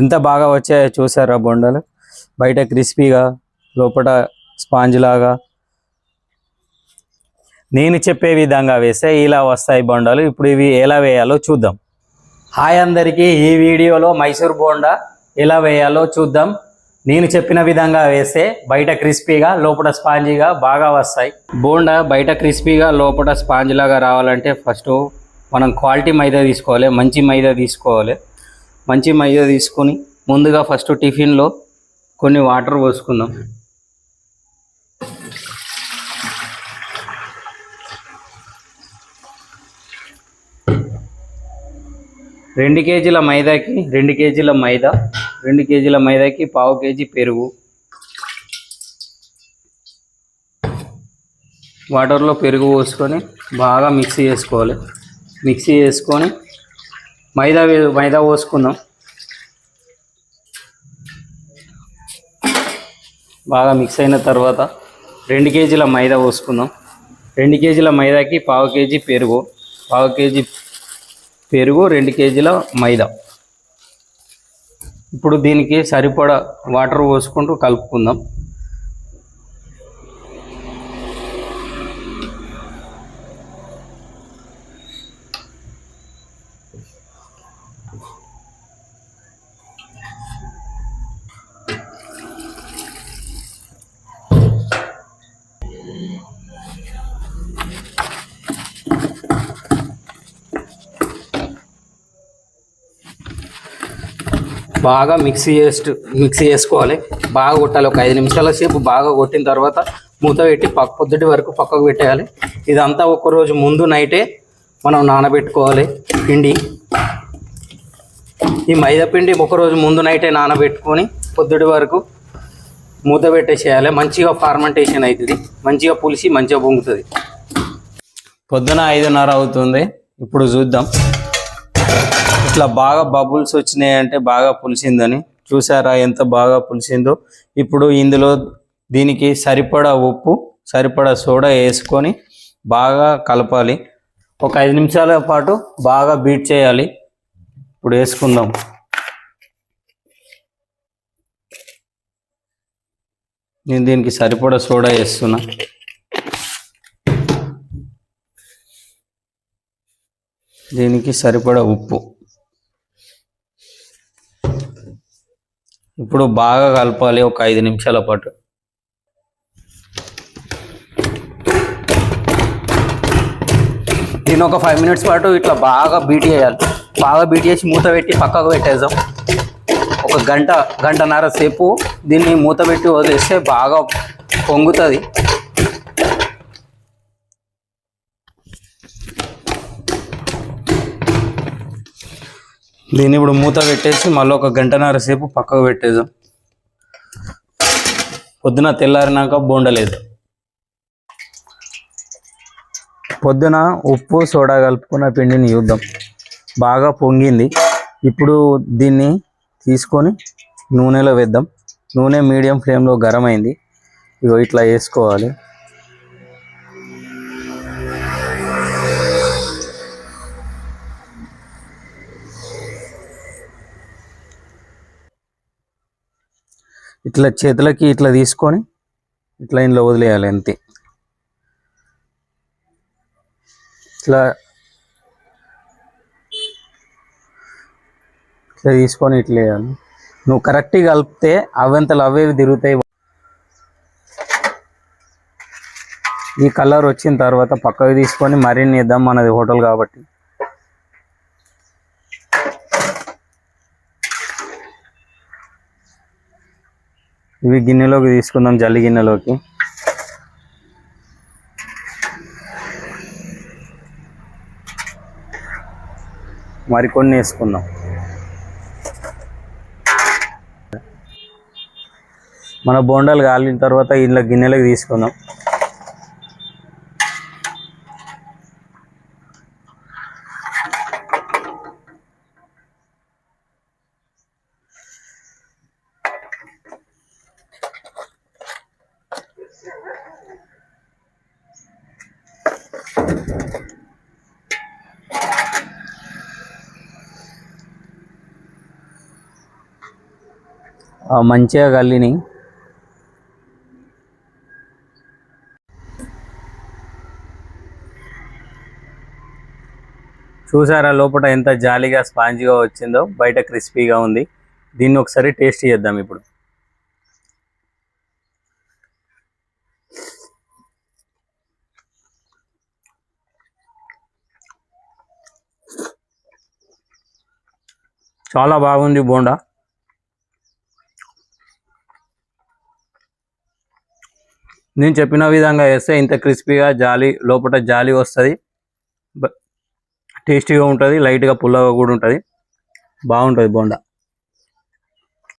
ఎంత బాగా వచ్చాయో చూసారా బొండలు? బయట క్రిస్పీగా లోపల స్పాంజ్ లాగా. నేను చెప్పే విధంగా వేస్తే ఇలా వస్తాయి బొండాలు. ఇప్పుడు ఇవి ఎలా వేయాలో చూద్దాం. హాయ్ అందరికీ ఈ వీడియోలో మైసూర్ బోండా ఎలా వేయాలో చూద్దాం. నేను చెప్పిన విధంగా వేస్తే బయట క్రిస్పీగా లోపల స్పాంజీగా బాగా వస్తాయి. బోండా బయట క్రిస్పీగా లోపల స్పాంజ్ లాగా రావాలంటే ఫస్ట్ మనం క్వాలిటీ మైదా తీసుకోవాలి మంచి మైదా తీసుకోవాలి. మంచి మైదా తీసుకొని ముందుగా ఫస్ట్ టిఫిన్లో కొన్ని వాటర్ పోసుకుందాం. రెండు కేజీల మైదాకి రెండు కేజీల మైదా రెండు కేజీల మైదాకి పావు కేజీ పెరుగు. వాటర్లో పెరుగు పోసుకొని బాగా మిక్సీ చేసుకోవాలి. మిక్సీ చేసుకొని మైదా వే- మైదా పోసుకుందాం. బాగా మిక్స్ అయిన తర్వాత రెండు కేజీల మైదా పోసుకుందాం. రెండు కేజీల మైదాకి పావు కేజీ పెరుగు పావు కేజీ పెరుగు రెండు కేజీల మైదా. ఇప్పుడు దీనికి సరిపడా వాటర్ పోసుకుంటూ కలుపుకుందాం. బాగా మిక్సీ చేసి మిక్సీ చేసుకోవాలి. బాగా కొట్టాలి. ఒక ఐదు నిమిషాల సేపు బాగా కొట్టిన తర్వాత మూత పెట్టి పక్క పొద్దుటి వరకు పక్కకు పెట్టేయాలి. ఇదంతా ఒక రోజు ముందు నైటే మనం నానబెట్టుకోవాలి పిండి. ఈ మైదా పిండి ఒక రోజు ముందు నైటే నానబెట్టుకొని పొద్దుటి వరకు మూత పెట్టేసేయాలి. మంచిగా ఫార్మెంటేషన్ అవుతుంది మంచిగా పులిసి మంచిగా పొంగుతుంది. పొద్దున ఐదున్నర అవుతుంది. ఇప్పుడు చూద్దాం. ఇట్లా బాగా బబుల్స్ వచ్చినాయి అంటే బాగా పులిసిందని. చూసారా ఎంత బాగా పులిసిందో. ఇప్పుడు ఇందులో దీనికి సరిపడా ఉప్పు సరిపడా సోడా వేసుకొని బాగా కలపాలి. ఒక ఐదు నిమిషాల పాటు బాగా బీట్ చేయాలి. ఇప్పుడు వేసుకుందాం. నేను దీనికి సరిపడా సోడా వేస్తున్నా. దీనికి సరిపడా ఉప్పు. ఇప్పుడు బాగా కలపాలి ఒక ఐదు నిమిషాల పాటు. దీని ఒక ఫైవ్ మినిట్స్ పాటు ఇట్లా బాగా బీట్ చేయాలి. బాగా బీట్ చేసి మూత పెట్టి పక్కకు పెట్టేద్దాం. ఒక గంట గంటన్నర సేపు దీన్ని మూత పెట్టి వదిలేస్తే బాగా పొంగుతుంది. దీన్ని ఇప్పుడు మూత పెట్టేసి మళ్ళీ ఒక గంటన్నర సేపు పక్కకు పెట్టేద్దాం. పొద్దున తెల్లారినాక బోండలేదు. పొద్దున ఉప్పు సోడా కలుపుకున్న పిండిని చూద్దాం. బాగా పొంగింది. ఇప్పుడు దీన్ని తీసుకొని నూనెలో వేద్దాం. నూనె మీడియం ఫ్లేమ్లో గరం అయింది ఇగో ఇట్లా వేసుకోవాలి. ఇట్లా చేతులకి ఇట్లా తీసుకొని ఇట్లా ఇందులో వదిలేయాలి అంతే. ఇట్లా ఇట్లా తీసుకొని ఇట్లా వేయాలి. నువ్వు కరెక్ట్గా కలిపితే అవంతలు అవేవి తిరుగుతాయి. ఈ కలర్ వచ్చిన తర్వాత పక్కకు తీసుకొని మరిన్ని ఇద్దాం మనది హోటల్ కాబట్టి. ఇవి గిన్నెలోకి తీసుకుందాం జల్లి గిన్నెలోకి. మరికొన్ని వేసుకుందాం. మన బోండాలు కాలిన తర్వాత ఇంట్లో గిన్నెలకు తీసుకుందాం. మంచిగా కళ్ళిని చూసారా లోపల ఎంత జాలీగా స్పాంజిగా వచ్చిందో? బయట క్రిస్పీగా ఉంది. దీన్ని ఒకసారి టేస్ట్ చేద్దాం ఇప్పుడు. చాలా బాగుంది బోండా. నేను చెప్పిన విధంగా వేస్తే ఇంత క్రిస్పీగా జాలి లోపల జాలి వస్తుంది. టేస్టీగా ఉంటుంది లైట్గా పుల్లగా కూడా ఉంటుంది. బాగుంటుంది బోండా.